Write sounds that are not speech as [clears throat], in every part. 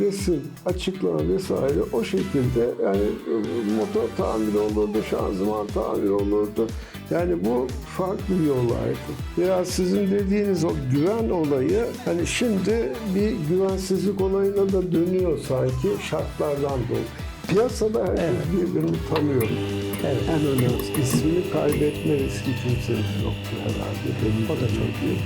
Resim, açıklama vesaire o şekilde yani e, motor tamiri olurdu, şanzıman tamiri olurdu. Yani bu farklı bir olaydı. Veya sizin dediğiniz o güven olayı hani şimdi bir güvensizlik olayına da dönüyor sanki şartlardan dolayı. Piyasada herkes birbirini tanıyor. Evet. En önemlisi ismini kaybetme riski kimsenin yoktu herhalde. Benim O da çok iyi.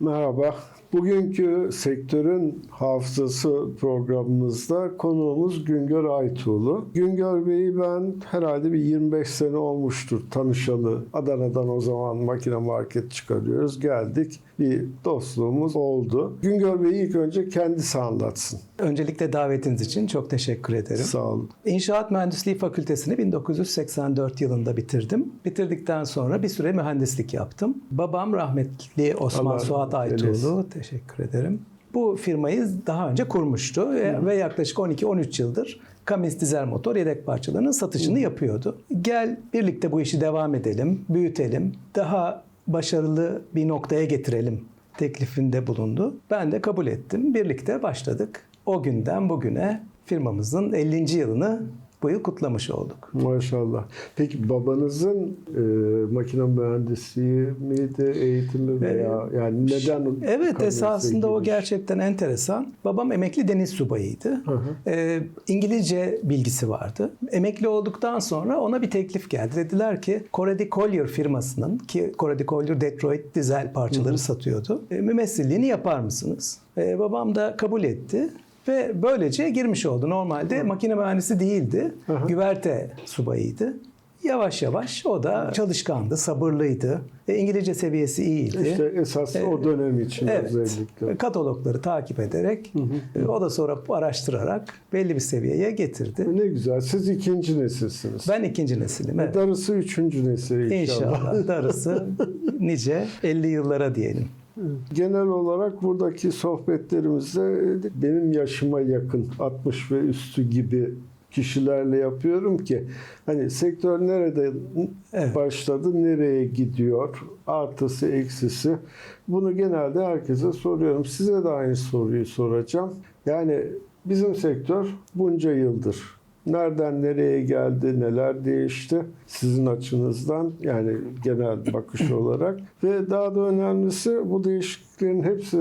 Merhaba. Bugünkü sektörün hafızası programımızda konuğumuz Güngör Aytuğlu. Güngör Bey'i ben herhalde bir 25 sene olmuştur tanışalı. Adana'dan o zaman makine market çıkarıyoruz. Geldik. Bir dostluğumuz oldu. Güngör Bey ilk önce kendisi anlatsın. Öncelikle davetiniz için çok teşekkür ederim. Sağ olun. İnşaat Mühendisliği Fakültesini 1984 yılında bitirdim. Bitirdikten sonra bir süre mühendislik yaptım. Babam rahmetli Osman Allah Suat Aytuğlu. Teşekkür ederim. Bu firmayı daha önce kurmuştu ve- ve yaklaşık 12-13 yıldır Cummins dizel motor yedek parçalarının satışını yapıyordu. Gel birlikte bu işi devam edelim, büyütelim, daha başarılı bir noktaya getirelim teklifinde bulundu. Ben de kabul ettim. Birlikte başladık. O günden bugüne firmamızın 50. yılını yıl kutlamış olduk. Maşallah. Peki babanızın e, makine mühendisliği miydi, eğitimi veya yani neden Evet esasında o giriş? gerçekten enteresan. Babam emekli deniz subayıydı. Ee, İngilizce bilgisi vardı. Emekli olduktan sonra ona bir teklif geldi. Dediler ki Corady Collier firmasının ki Corady Collier Detroit dizel parçaları satıyordu. E, mümessilliğini yapar mısınız? E, babam da kabul etti. Ve böylece girmiş oldu. Normalde makine mühendisi değildi. Güverte subayıydı. Yavaş yavaş o da çalışkandı, sabırlıydı. E, İngilizce seviyesi iyiydi. İşte esas o dönem için Evet. özellikle. Katalogları takip ederek, e, o da sonra araştırarak belli bir seviyeye getirdi. Ne güzel. Siz ikinci nesilsiniz. Ben ikinci nesilim. Evet. Darısı üçüncü nesil inşallah. İnşallah darısı [laughs] nice 50 yıllara diyelim. Genel olarak buradaki sohbetlerimizde benim yaşıma yakın 60 ve üstü gibi kişilerle yapıyorum ki hani sektör nerede Evet. başladı, nereye gidiyor, artısı, eksisi. Bunu genelde herkese soruyorum. Size de aynı soruyu soracağım. Yani bizim sektör bunca yıldır nereden nereye geldi, neler değişti sizin açınızdan yani genel bakış [clears throat] olarak ve daha da önemlisi bu değişikliklerin hepsi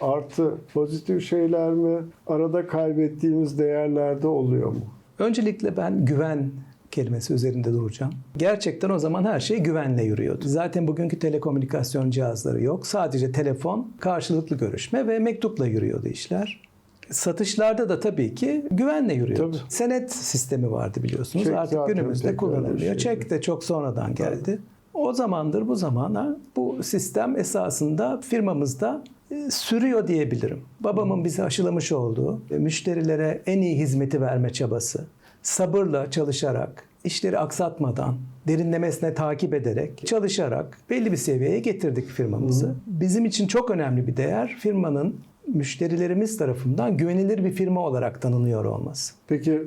artı pozitif şeyler mi? Arada kaybettiğimiz değerlerde oluyor mu? Öncelikle ben güven kelimesi üzerinde duracağım. Gerçekten o zaman her şey güvenle yürüyordu. Zaten bugünkü telekomünikasyon cihazları yok. Sadece telefon, karşılıklı görüşme ve mektupla yürüyordu işler. Satışlarda da tabii ki güvenle yürüyordu. Tabii. Senet sistemi vardı biliyorsunuz. Çek Artık günümüzde bir şey. Çek de çok sonradan geldi. O zamandır bu zamana bu sistem esasında firmamızda e, sürüyor diyebilirim. Babamın bize aşılamış olduğu e, müşterilere en iyi hizmeti verme çabası, sabırla çalışarak, işleri aksatmadan, derinlemesine takip ederek, çalışarak belli bir seviyeye getirdik firmamızı. Bizim için çok önemli bir değer firmanın müşterilerimiz tarafından güvenilir bir firma olarak tanınıyor olması. Peki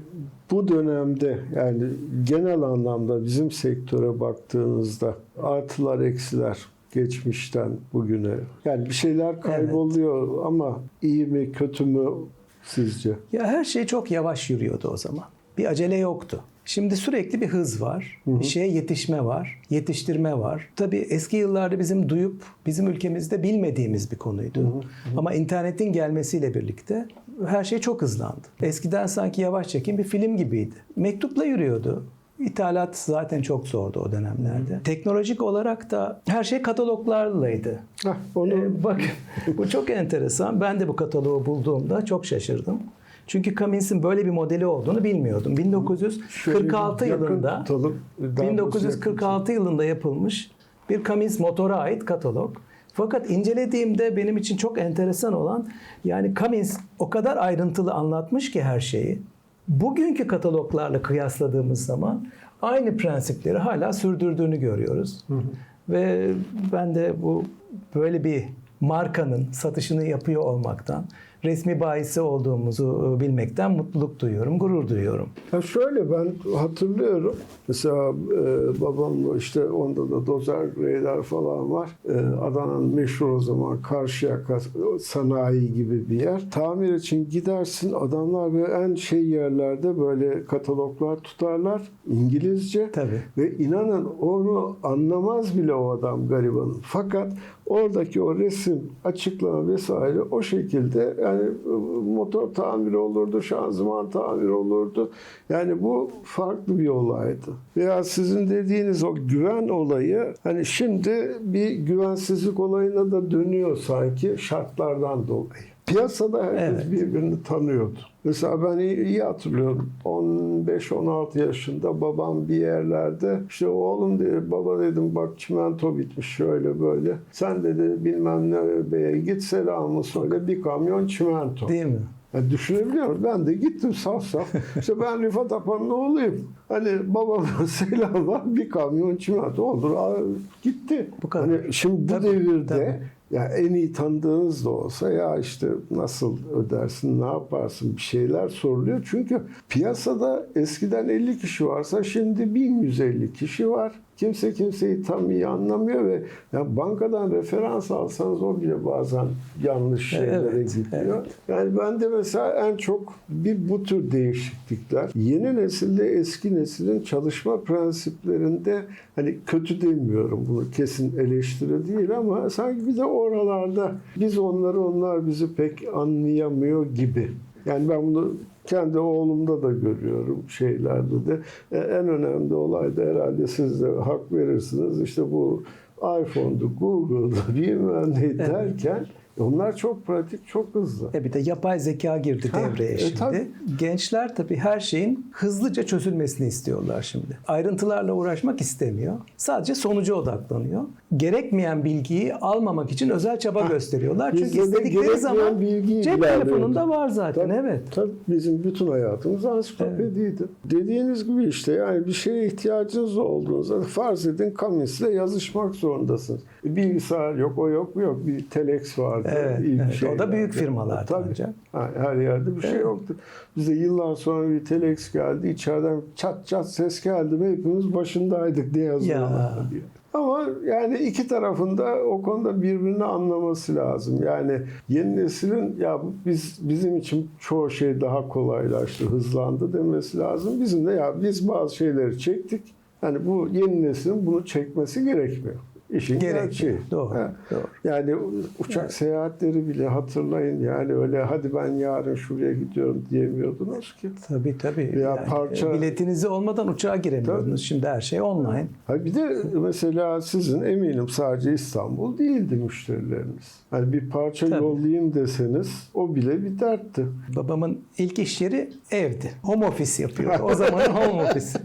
bu dönemde yani genel anlamda bizim sektöre baktığınızda artılar eksiler geçmişten bugüne yani bir şeyler kayboluyor ama iyi mi kötü mü sizce? Ya her şey çok yavaş yürüyordu o zaman. Bir acele yoktu. Şimdi sürekli bir hız var. Bir şeye yetişme var. Yetiştirme var. Tabii eski yıllarda bizim duyup bizim ülkemizde bilmediğimiz bir konuydu. Ama internetin gelmesiyle birlikte her şey çok hızlandı. Eskiden sanki yavaş çekim bir film gibiydi. Mektupla yürüyordu. İthalat zaten çok zordu o dönemlerde. Teknolojik olarak da her şey kataloglarlaydı. Heh, onu Ee, bak bu çok enteresan. Ben de bu kataloğu bulduğumda çok şaşırdım. Çünkü Cummins'in böyle bir modeli olduğunu bilmiyordum. Şöyle 1946 bir yakın yılında tutalım. Daha 1946 yılında yapılmış bir Cummins motora ait katalog. Fakat incelediğimde benim için çok enteresan olan yani Cummins o kadar ayrıntılı anlatmış ki her şeyi. Bugünkü kataloglarla kıyasladığımız zaman aynı prensipleri hala sürdürdüğünü görüyoruz. Ve ben de bu böyle bir markanın satışını yapıyor olmaktan, resmi bahisi olduğumuzu e, bilmekten mutluluk duyuyorum, gurur duyuyorum. Ya şöyle ben hatırlıyorum. Mesela e, babam işte onda da dozer greyler falan var. E, Adana'nın meşhur o zaman Karşıyaka sanayi gibi bir yer. Tamir için gidersin adamlar böyle en şey yerlerde böyle kataloglar tutarlar İngilizce. Tabii. Ve inanın onu anlamaz bile o adam garibanın. Fakat oradaki o resim, açıklama vesaire o şekilde yani e, motor tamiri olurdu, şanzıman tamiri olurdu. Yani bu farklı bir olaydı. Veya sizin dediğiniz o güven olayı hani şimdi bir güvensizlik olayına da dönüyor sanki şartlardan dolayı. Piyasada herkes Evet. birbirini tanıyordu. Mesela ben iyi, iyi hatırlıyorum. 15-16 yaşında babam bir yerlerde işte oğlum dedi baba dedim bak çimento bitmiş şöyle böyle. Sen dedi bilmem ne beye git selamı söyle bir kamyon çimento. Değil mi? Ya düşünebiliyor musun? Ben de gittim saf saf. İşte ben Rifat Apan'ın oğluyum. Hani babama [laughs] selam var bir kamyon çimento olur. Gitti. Bu kadar. Hani şimdi bu Tabii, devirde tabii. Ya en iyi tanıdığınız da olsa ya işte nasıl ödersin, ne yaparsın bir şeyler soruluyor. Çünkü piyasada eskiden 50 kişi varsa şimdi 1150 kişi var. Kimse kimseyi tam iyi anlamıyor ve ya bankadan referans alsanız o bile bazen yanlış şeylere Evet, gidiyor. Yani ben de mesela en çok bir bu tür değişiklikler. Yeni nesilde eski neslin çalışma prensiplerinde hani kötü demiyorum bunu kesin eleştiri değil ama sanki bir de oralarda biz onları onlar bizi pek anlayamıyor gibi. Yani ben bunu kendi oğlumda da görüyorum şeylerde de. E, en önemli olay da herhalde siz de hak verirsiniz. İşte bu iPhone'du, Google'du [laughs] bilmem ne derken onlar çok pratik, çok hızlı. E bir de yapay zeka girdi Ha, devreye e şimdi. tabii. Gençler tabii her şeyin hızlıca çözülmesini istiyorlar şimdi. Ayrıntılarla uğraşmak istemiyor. Sadece sonuca odaklanıyor. Gerekmeyen bilgiyi almamak için özel çaba gösteriyorlar. Çünkü istedikleri zaman cep telefonunda var zaten. Tabii, Evet. Tabii bizim bütün hayatımız ansiklopediydi. Dediğiniz gibi işte yani bir şeye ihtiyacınız olduğunuzda farz edin Cummins ile yazışmak zorundasınız. E, Bilgisayar yok, o yok, bu yok. Bir telex vardı. Evet, ilk evet. O da büyük firmalardı Tabii. ancak. Her yerde bir şey Evet. yoktu. Bize yıllar sonra bir telex geldi. İçeriden çat çat ses geldi ve hepimiz başındaydık diye yazıyorlardı Ya. diye. Ama yani iki tarafında o konuda birbirini anlaması lazım. Yani yeni neslin ya biz bizim için çoğu şey daha kolaylaştı, hızlandı demesi lazım. Bizim de ya biz bazı şeyleri çektik. Yani bu yeni neslin bunu çekmesi gerekmiyor. İşin gerçeği. Doğru, Ha. doğru. Yani uçak seyahatleri bile hatırlayın. Yani öyle hadi ben yarın şuraya gidiyorum diyemiyordunuz ki. Tabii tabii. Veya Yani, parça- e, Biletinizi olmadan uçağa giremiyordunuz. Tabii. Şimdi her şey online. Ha bir de mesela sizin eminim sadece İstanbul değildi müşterileriniz. Hani bir parça Tabii. yollayayım deseniz o bile bir dertti. Babamın ilk iş yeri evdi. Home office yapıyordu. O zaman home office. [laughs]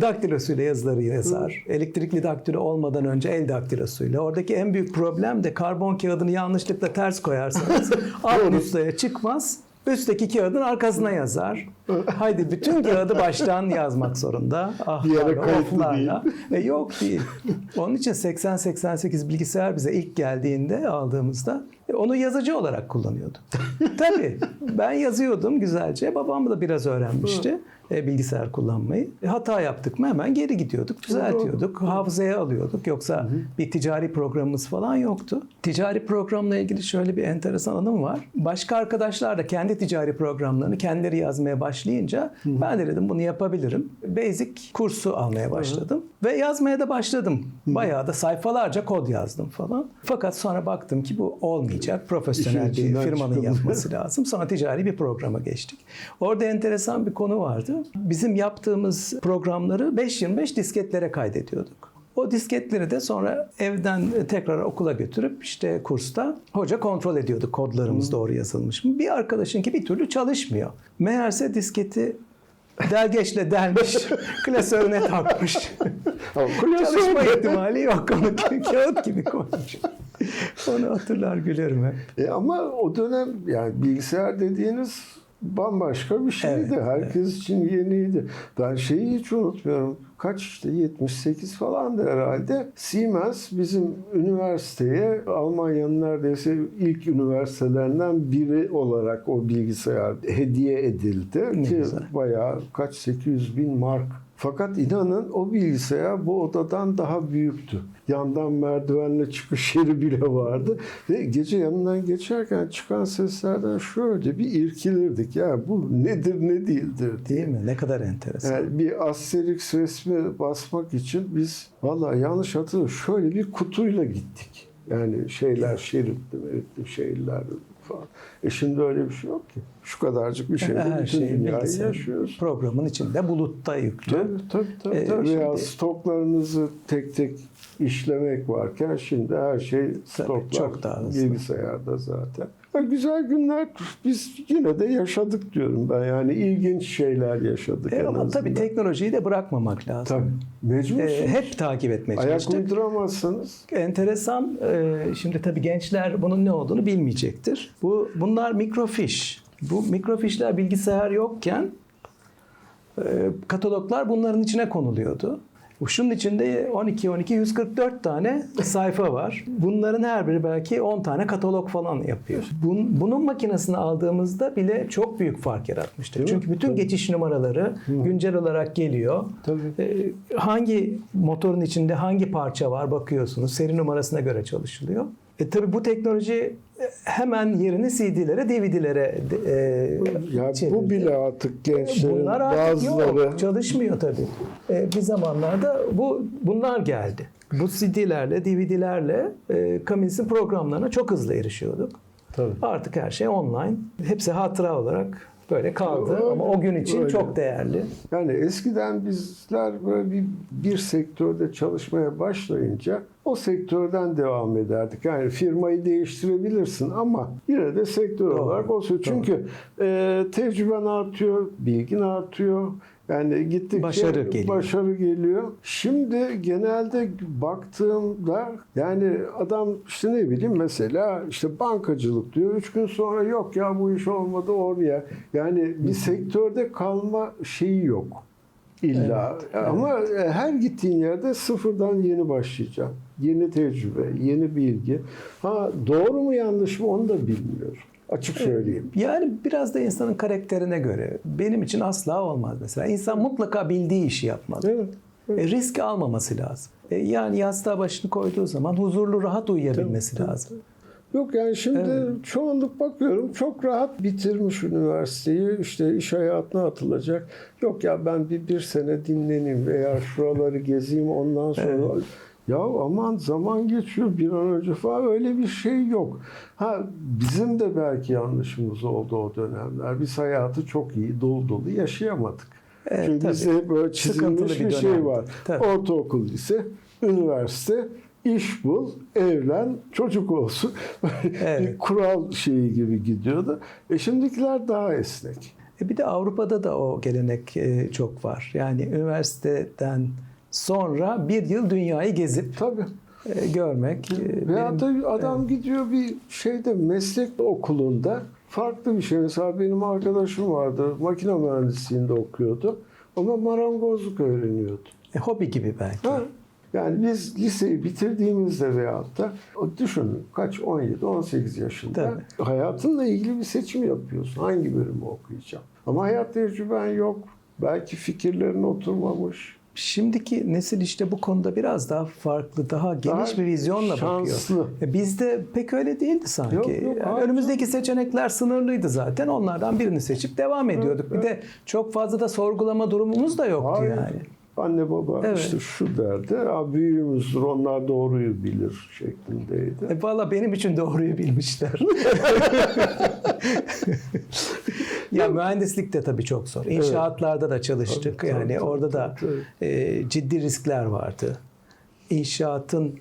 Daktilosuyla yazıları yazar. Elektrikli daktilo olmadan önce el daktilosuyla. Oradaki en büyük problem de karbon kağıdını yanlışlıkla ters koyarsanız [laughs] alt nüshaya çıkmaz. Üstteki kağıdın arkasına yazar. Haydi bütün kağıdı baştan yazmak zorunda. Ah, Bir yere pardon, kayıtlı offline'a. E, yok değil. Onun için 80-88 bilgisayar bize ilk geldiğinde aldığımızda e, onu yazıcı olarak kullanıyordu. [laughs] Tabii. Ben yazıyordum güzelce. Babam da biraz öğrenmişti e, bilgisayar kullanmayı. E, hata yaptık mı hemen geri gidiyorduk, düzeltiyorduk, hafızaya alıyorduk. Yoksa bir ticari programımız falan yoktu. Ticari programla ilgili şöyle bir enteresan anım var. Başka arkadaşlar da kendi ticari programlarını kendileri yazmaya başlayınca ben de dedim bunu yapabilirim. Basic kursu almaya başladım ve yazmaya da başladım. Bayağı da sayfalarca kod yazdım falan. Fakat sonra baktım ki bu olmayacak. Profesyonel İşin bir firmanın çıkıldı. yapması [laughs] lazım. Sonra ticari bir programa geçtik. Orada enteresan bir konu vardı. Bizim yaptığımız programları 5.25 disketlere kaydediyorduk. O disketleri de sonra evden tekrar okula götürüp işte kursta hoca kontrol ediyordu kodlarımız doğru yazılmış mı. Bir arkadaşınki bir türlü çalışmıyor. Meğerse disketi delgeçle delmiş, [laughs] klasörüne takmış. Çalışma ihtimali yok. Onu [laughs] kağıt gibi koymuş. Onu hatırlar gülerim hep. E ama o dönem yani bilgisayar dediğiniz bambaşka bir şeydi. Evet, Herkes için yeniydi. Ben şeyi hiç unutmuyorum. Kaç işte 78 falandı herhalde. Siemens bizim üniversiteye Almanya'nın neredeyse ilk üniversitelerinden biri olarak o bilgisayar hediye edildi. Ne Ki güzel. bayağı kaç 800 bin mark. Fakat inanın o bilgisayar bu odadan daha büyüktü. Yandan merdivenle çıkış [laughs] yeri bile vardı. Ve gece yanından geçerken çıkan seslerden şöyle bir irkilirdik. Ya bu nedir ne değildir diye. Değil mi? Ne kadar enteresan. Yani bir Asterix resmi basmak için biz vallahi yanlış hatırlıyorum şöyle bir kutuyla gittik. Yani şeyler şeritli şeyler falan. E şimdi öyle bir şey yok ki. Şu kadarcık bir şeyde Her bütün şey dünyayı yaşıyoruz. programın içinde bulutta yüklü. Tabii tabii tabii. Ee, tabii. Veya şimdi- stoklarınızı tek tek işlemek varken şimdi her şey stoklar çok daha hızlı. bilgisayarda zaten. Güzel günler biz yine de yaşadık diyorum ben. Yani ilginç şeyler yaşadık E en ama azından. tabii teknolojiyi de bırakmamak lazım. Tabii. Mecbursunuz. E, hep takip etmeye Ayak çalıştık. uyduramazsanız Enteresan. e, şimdi tabii gençler bunun ne olduğunu bilmeyecektir. Bu bunlar mikrofiş. Bu mikrofişler bilgisayar yokken e, kataloglar bunların içine konuluyordu. Şunun içinde 12 12 144 tane sayfa var. Bunların her biri belki 10 tane katalog falan yapıyor. Bun, bunun makinesini aldığımızda bile çok büyük fark yaratmıştır. Değil mi? Çünkü bütün Tabii. geçiş numaraları güncel olarak geliyor. Tabii. Ee, hangi motorun içinde hangi parça var bakıyorsunuz. Seri numarasına göre çalışılıyor. E tabi bu teknoloji hemen yerini CD'lere, DVD'lere e, ya çevirdi. bu bile artık gençlerin Bunlar artık bazıları yok, çalışmıyor tabii. E, bir zamanlarda bu bunlar geldi. Bu CD'lerle, DVD'lerle e, Cummins programlarına çok hızlı erişiyorduk. Tabii. Artık her şey online. Hepsi hatıra olarak böyle kaldı ama o gün için öyle. çok değerli. Yani eskiden bizler böyle bir, bir sektörde çalışmaya başlayınca o sektörden devam ederdik. Yani firmayı değiştirebilirsin ama yine de sektör Doğru, olarak o sektör. Çünkü e, tecrüben artıyor, bilgin artıyor. Yani gittikçe Başarı geliyor. başarı geliyor. Şimdi genelde baktığımda yani adam işte ne bileyim mesela işte bankacılık diyor. Üç gün sonra yok ya bu iş olmadı oraya. Yani bir sektörde kalma şeyi yok. İlla. Ama e, her gittiğin yerde sıfırdan yeni başlayacağım. Yeni tecrübe, yeni bilgi. Ha doğru mu yanlış mı onu da bilmiyorum. Açık söyleyeyim. Yani biraz da insanın karakterine göre. Benim için asla olmaz mesela. İnsan mutlaka bildiği işi yapmalı. Evet. E, risk almaması lazım. E, yani yastığa başını koyduğu zaman huzurlu, rahat uyuyabilmesi Tabii, tabii. lazım. Yok yani şimdi Evet. çoğunluk bakıyorum çok rahat bitirmiş üniversiteyi işte iş hayatına atılacak. Yok ya ben bir, bir sene dinleneyim veya şuraları gezeyim ondan sonra ya aman zaman geçiyor bir an önce falan öyle bir şey yok. Ha bizim de belki yanlışımız oldu o dönemler. Biz hayatı çok iyi dolu dolu yaşayamadık. Evet, Çünkü tabii. bizde böyle Sıkıntılı çizilmiş bir bir şey var. Tabii. Ortaokul, lise, üniversite, iş bul, evlen, çocuk olsun. [laughs] Evet. bir kural şeyi gibi gidiyordu. E şimdikiler daha esnek. E, bir de Avrupa'da da o gelenek e, çok var. Yani üniversiteden sonra bir yıl dünyayı gezip Tabii. e, görmek. e, Veya benim- da adam gidiyor bir şeyde meslek okulunda farklı bir şey. Mesela benim arkadaşım vardı. Makine mühendisliğinde okuyordu. Ama marangozluk öğreniyordu. e, hobi gibi belki. Ha? Yani biz liseyi bitirdiğimizde veyahut da düşünün kaç 17 18 yaşında Tabii. hayatınla ilgili bir seçim yapıyorsun. Hangi bölümü okuyacağım? Ama hayat tecrüben yok. Belki fikirlerin oturmamış. Şimdiki nesil işte bu konuda biraz daha farklı, daha geniş Daha bir vizyonla şanslı. bakıyor. E, Bizde pek öyle değildi sanki. Yok, yok, Yani önümüzdeki seçenekler sınırlıydı zaten. Onlardan birini seçip devam ediyorduk. Bir de çok fazla da sorgulama durumumuz da yoktu Hayır. yani. Anne baba Evet. işte şu derdi. "Aa, büyüğümüzdür onlar doğruyu bilir şeklindeydi. E, Valla benim için doğruyu bilmişler. [laughs] ya mühendislik de tabii çok zor. İnşaatlarda da çalıştık. Tabii, yani tabii, orada da tabii. e, ciddi riskler vardı. İnşaatın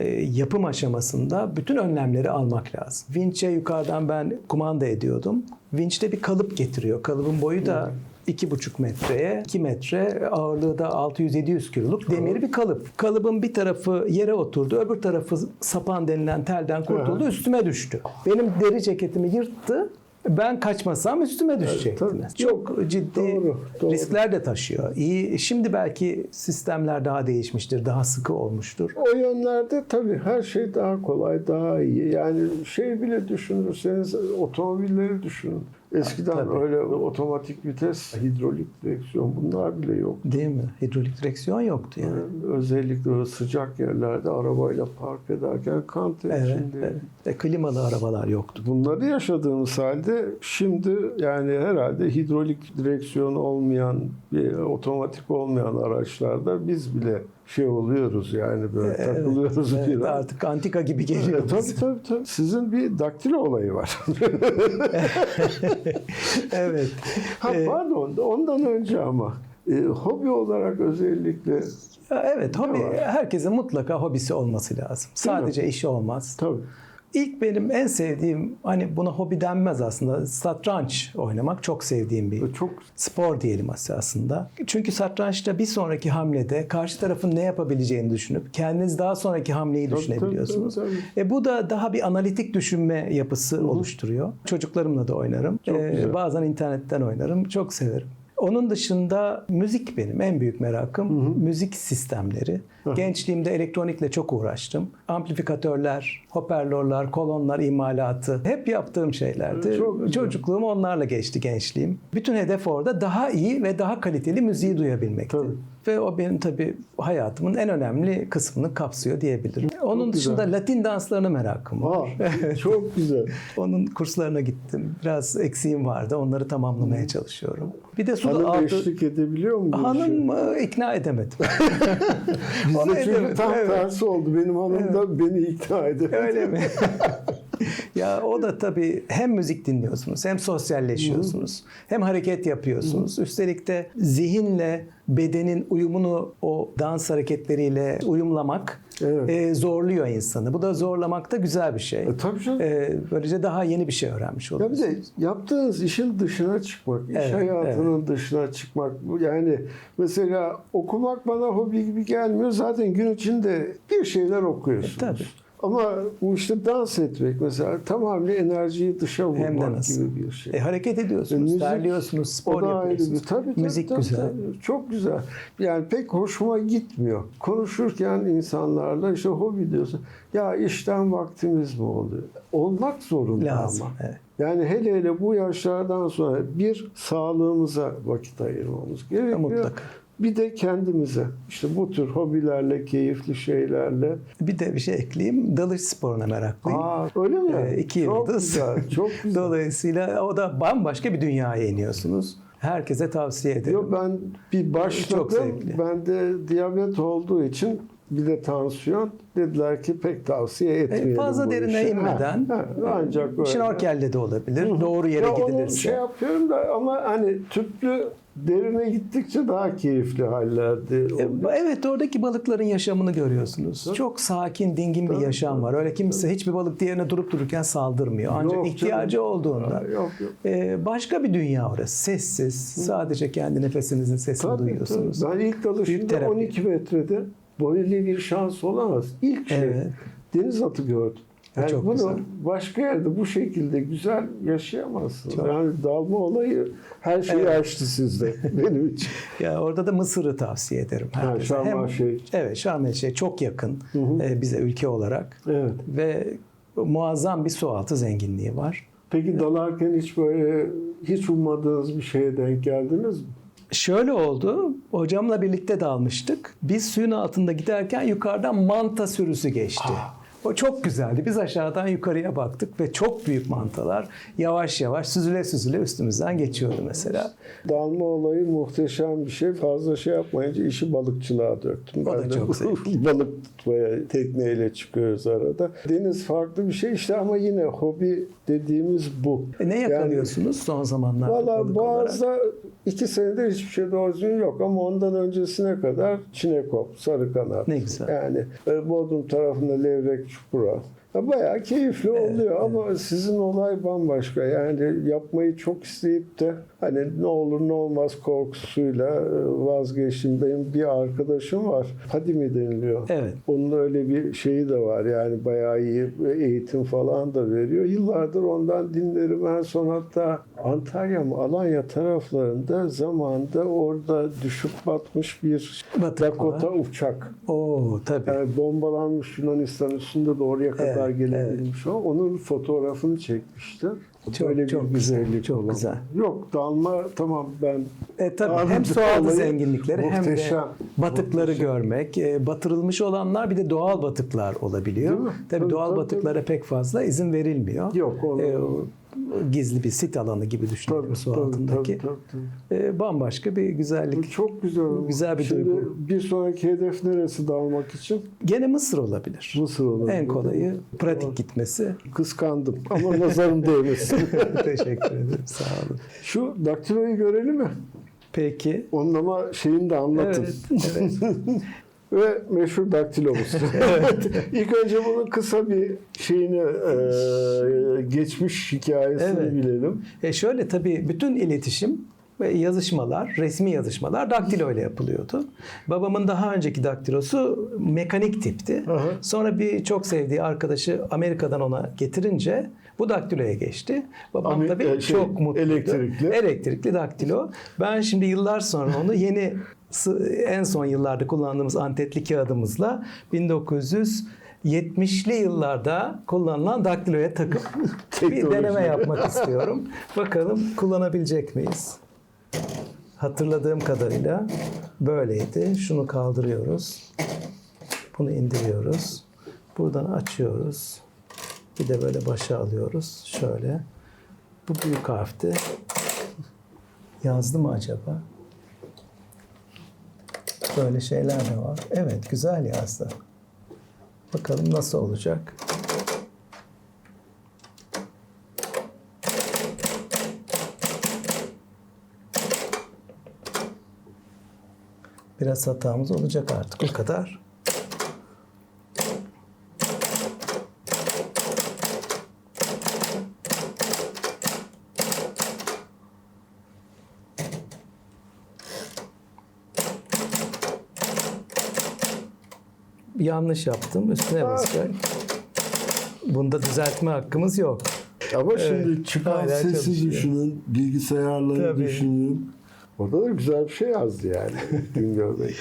e, yapım aşamasında bütün önlemleri almak lazım. Vinç'e yukarıdan ben kumanda ediyordum. Vinç'te bir kalıp getiriyor. Kalıbın boyu da iki buçuk metreye, 2 metre ağırlığı da 600-700 kiloluk demir bir kalıp. Kalıbın bir tarafı yere oturdu, öbür tarafı sapan denilen telden kurtuldu, üstüme düştü. Benim deri ceketimi yırttı. Ben kaçmasam üstüme düşecektiniz. tabii. Çok ciddi Doğru, doğru. riskler de taşıyor. İyi. Şimdi belki sistemler daha değişmiştir, daha sıkı olmuştur. O yönlerde tabii her şey daha kolay, daha iyi. Yani şey bile düşünürseniz otomobilleri düşünün. Eskiden tabii. öyle otomatik vites, hidrolik direksiyon bunlar bile yok. Değil mi? Hidrolik direksiyon yoktu yani. Özellikle o sıcak yerlerde arabayla park ederken kan ter Evet, içindeydik. evet. E, klimalı arabalar yoktu. Bunları yaşadığımız halde şimdi yani herhalde hidrolik direksiyon olmayan, otomatik olmayan araçlarda biz bile şey oluyoruz yani böyle takılıyoruz Evet, biraz. artık antika gibi geliyor. Evet, tabii tabii tabii. Sizin bir daktilo olayı var. [laughs] evet. ha, Ee, pardon ondan önce ama e, hobi olarak özellikle Evet, hobi herkesin mutlaka hobisi olması lazım. Sadece işi olmaz. tabii İlk benim en sevdiğim hani buna hobi denmez aslında satranç oynamak çok sevdiğim bir çok spor diyelim aslında. Çünkü satrançta bir sonraki hamlede karşı tarafın ne yapabileceğini düşünüp kendiniz daha sonraki hamleyi Tabii, düşünebiliyorsunuz. tabii, tabii, E bu da daha bir analitik düşünme yapısı oluşturuyor. Çocuklarımla da oynarım. Çok E, güzel. bazen internetten oynarım. Çok severim. Onun dışında müzik benim en büyük merakım. Müzik sistemleri. Gençliğimde elektronikle çok uğraştım. Amplifikatörler, hoparlörler, kolonlar imalatı hep yaptığım şeylerdi. Çok güzel. Çocukluğum onlarla geçti gençliğim. Bütün hedef orada daha iyi ve daha kaliteli müziği duyabilmekti. Tabii. Ve o benim tabii hayatımın en önemli kısmını kapsıyor diyebilirim. Onun güzel. dışında Latin danslarına merakım var. Aa, [laughs] çok güzel. Onun kurslarına gittim. Biraz eksiğim vardı. Onları tamamlamaya çalışıyorum. Bir de suda Hanım altı... eşlik edebiliyor mu? Hanım e, ikna edemedim. [laughs] Onu Bizde çünkü tam evet. tersi oldu. Benim hanım da beni ikna edemedi. Öyle mi? [laughs] [laughs] ya o da tabii hem müzik dinliyorsunuz, hem sosyalleşiyorsunuz, hem hareket yapıyorsunuz. Üstelik de zihinle bedenin uyumunu o dans hareketleriyle uyumlamak Evet. e, zorluyor insanı. Bu da zorlamak da güzel bir şey. E, tabii canım. E, böylece daha yeni bir şey öğrenmiş Ya bir oluyorsunuz. de yaptığınız işin dışına çıkmak, iş Evet, hayatının dışına çıkmak. Yani mesela okumak bana hobi gibi gelmiyor. Zaten gün içinde bir şeyler okuyorsunuz. E, tabii. Ama bu işte dans etmek mesela tamamen enerjiyi dışa vurmak gibi bir şey. E, hareket ediyorsunuz, Müzik, terliyorsunuz, spor yapıyorsunuz. bir- tabii, tabii, Müzik tabii, güzel. tabii. Çok güzel. Yani pek hoşuma gitmiyor. Konuşurken insanlarla işte hobi diyorsun. Ya işten vaktimiz mi oluyor? Olmak zorunda Lazım. ama. Evet. Yani hele hele bu yaşlardan sonra bir sağlığımıza vakit ayırmamız gerekiyor. Mutlaka. Bir de kendimize işte bu tür hobilerle, keyifli şeylerle. Bir de bir şey ekleyeyim. Dalış sporuna meraklıyım. Aa, öyle mi? Ee, iki çok yıldız. güzel, çok [laughs] güzel. Dolayısıyla o da bambaşka bir dünyaya iniyorsunuz. Herkese tavsiye ederim. Yok ben bir Çok başladım. zevkli. Bende diyabet olduğu için bir de tansiyon dediler ki pek tavsiye etmeyelim. E, Fazla derine işi. inmeden Ha, ha, ancak böyle. şnorkelde de olabilir. Doğru yere Ya onu gidilirse. şey yapıyorum da ama hani tüplü derine gittikçe daha keyifli hallerde E. Evet oradaki balıkların yaşamını görüyorsunuz. Çok sakin, dingin bir Tabii, yaşam var. Öyle kimse hiçbir balık diğerine durup dururken saldırmıyor. Ancak Yok ihtiyacı canım. olduğunda. Ha, Yok yok. e, başka bir dünya orası. Sessiz. Sadece kendi nefesinizin sesini Tabii, duyuyorsunuz. tabii. Ben ilk dalışımda terapi. 12 metrede böyle bir şans olamaz. İlk şey Evet. deniz atı gördüm. Yani Çok bunu güzel. başka yerde bu şekilde güzel yaşayamazsınız. Çok. Yani dalma olayı her şeyi Evet. açtı sizde [laughs] benim için. Ya orada da Mısır'ı tavsiye ederim. Ha. Şarm Şeyh. Evet Şarm El Şeyh çok yakın hı. e, bize ülke olarak Evet. ve muazzam bir sualtı zenginliği var. Peki dalarken hiç böyle hiç ummadığınız bir şeye denk geldiniz mi? Şöyle oldu. Hocamla birlikte dalmıştık. Biz suyun altında giderken yukarıdan manta sürüsü geçti. O çok güzeldi. Biz aşağıdan yukarıya baktık ve çok büyük mantalar yavaş yavaş süzüle süzüle üstümüzden geçiyordu mesela. Dalma olayı muhteşem bir şey. Fazla şey yapmayınca işi balıkçılığa döktüm. O da Ben de çok [laughs] zevkli. balık tutmaya tekneyle çıkıyoruz arada. Deniz farklı bir şey işte ama yine hobi dediğimiz bu. E ne Yani- yakalıyorsunuz son zamanlarda? Valla olarak? İki senedir hiçbir şey doğru düzgün yok ama ondan öncesine kadar çinekop, sarı kanat. Ne güzel. Yani e, Bodrum tarafında levrek, çupura. Bayağı keyifli oluyor ama sizin olay bambaşka. Yani yapmayı çok isteyip de hani ne olur ne olmaz korkusuyla e, vazgeçtim. Benim bir arkadaşım var. Hadi mi deniliyor? Evet. Onun öyle bir şeyi de var. Yani bayağı iyi eğitim falan da veriyor. Yıllardır ondan dinlerim. En son hatta Antalya mı Alanya taraflarında zamanında orada düşüp batmış bir Batık Dakota var. uçak. Oo tabii. Yani bombalanmış Yunanistan üstünde de oraya kadar Evet, gelebilmiş o. Onun fotoğrafını çekmişler. Çok- Böyle çok bir güzel, güzellik çok olan. güzel. Yok dalma tamam ben E, tabii hem doğal zenginlikleri hem de muhteşem, batıkları muhteşem. görmek, e, batırılmış olanlar bir de doğal batıklar olabiliyor. Tabii, Tabii, doğal tabii, batıklara pek fazla izin verilmiyor. Yok, onu- E, o gizli bir sit alanı gibi tabii, su tabii, altındaki. tabii, tabii. E, bambaşka bir Bu güzellik. çok güzel. Güzel bir Şimdi duygu. bir sonraki hedef neresi dalmak için? Gene Mısır olabilir. Mısır olabilir. En kolayı pratik gitmesi. Kıskandım ama nazarım [laughs] değmesin. [laughs] Teşekkür ederim. Sağ olun. Şu daktiloyu görelim mi? Peki. Onun ama şeyini de anlatın. Evet. evet. [laughs] Ve meşhur daktilomuz. [laughs] İlk önce bunun kısa bir şeyini e, geçmiş hikayesini Evet. bilelim. E şöyle tabii bütün iletişim ve yazışmalar, resmi yazışmalar daktilo ile yapılıyordu. Babamın daha önceki daktilosu mekanik tipti. Aha. Sonra bir çok sevdiği arkadaşı Amerika'dan ona getirince bu daktiloya geçti. Babam tabii e, şey, çok mutluydu. elektrikli. Elektrikli daktilo. Ben şimdi yıllar sonra onu yeni en son yıllarda kullandığımız antetli kağıdımızla 1970'li yıllarda kullanılan daktiloya takıp [laughs] bir deneme yapmak istiyorum. Bakalım kullanabilecek miyiz? Hatırladığım kadarıyla böyleydi. Şunu kaldırıyoruz. Bunu indiriyoruz. Buradan açıyoruz. Bir de böyle başa alıyoruz. Şöyle. Bu büyük harfti. Yazdı mı acaba? Böyle şeyler de var. Evet, güzel yazdı. Bakalım nasıl olacak? Biraz hatamız olacak artık o kadar. Yanlış yaptım. Üstüne basacak. Bunda düzeltme hakkımız yok. Ama şimdi çıkan Hala sesi çalışıyor. düşünün, bilgisayarları Tabii. düşünün. Orada da güzel bir şey yazdı yani [laughs] Güngör Bey.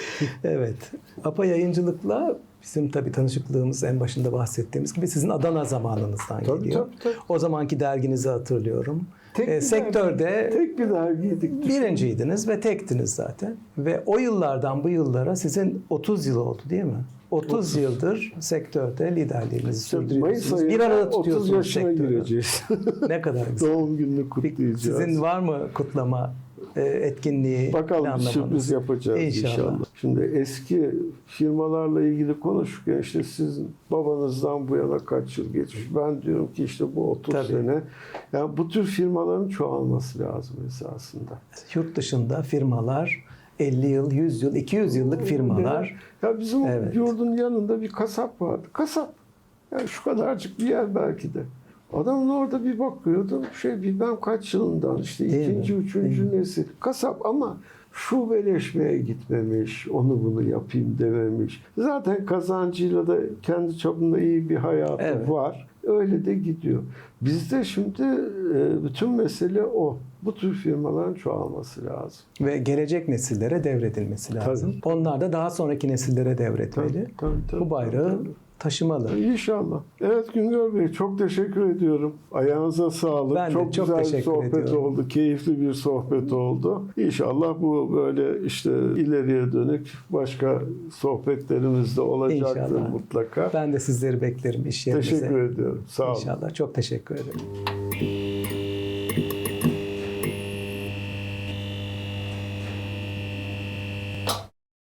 Evet. APA yayıncılıkla bizim tabii tanışıklığımız en başında bahsettiğimiz gibi sizin Adana zamanınızdan Tabii, geliyor. tabii, tabii. O zamanki derginizi hatırlıyorum. Tek bir sektörde dergi- tek bir dergiydik. birinciydiniz ve tektiniz zaten. Ve o yıllardan bu yıllara sizin 30 yıl oldu değil mi? 30, 30. yıldır sektörde liderliğinizi sürdürüyorsunuz. Bir arada 30 tutuyorsunuz yaşına sektörü. gireceğiz. [laughs] Ne kadar güzel. Doğum gününü kutlayacağız. Sizin var mı kutlama e, etkinliği Bakalım bir sürpriz yapacağız inşallah. İnşallah. Şimdi eski firmalarla ilgili konuşurken işte sizin babanızdan bu yana kaç yıl geçmiş. Ben diyorum ki işte bu 30 Tabii. sene. Yani bu tür firmaların çoğalması lazım esasında. Yurt dışında firmalar 50 yıl, 100 yıl, 200 yıllık firmalar. Ya bizim Evet. yurdun yanında bir kasap vardı. Kasap. Yani şu kadarcık bir yer belki de. Adamın orada bir bakıyordum şey bilmem kaç yılından işte Değil mi? ikinci, üçüncü nesil. Kasap ama şubeleşmeye gitmemiş, onu bunu yapayım dememiş. Zaten kazancıyla da kendi çapında iyi bir hayatı Evet. var. Öyle de gidiyor. Bizde şimdi e, bütün mesele o. Bu tür firmaların çoğalması lazım. ve gelecek nesillere devredilmesi lazım. Onlar da daha sonraki nesillere devretmeli. Tabii, tabii, Bu bayrağı tabii. taşımalı. İnşallah. Evet Güngör Bey çok teşekkür ediyorum. Ayağınıza sağlık. Ben çok, çok güzel bir sohbet ediyorum. oldu. Keyifli bir sohbet oldu. İnşallah bu böyle işte ileriye dönük başka sohbetlerimiz de olacaktır İnşallah. mutlaka. Ben de sizleri beklerim iş yerinize. Teşekkür ediyorum. Sağ olun. İnşallah. Çok teşekkür ederim.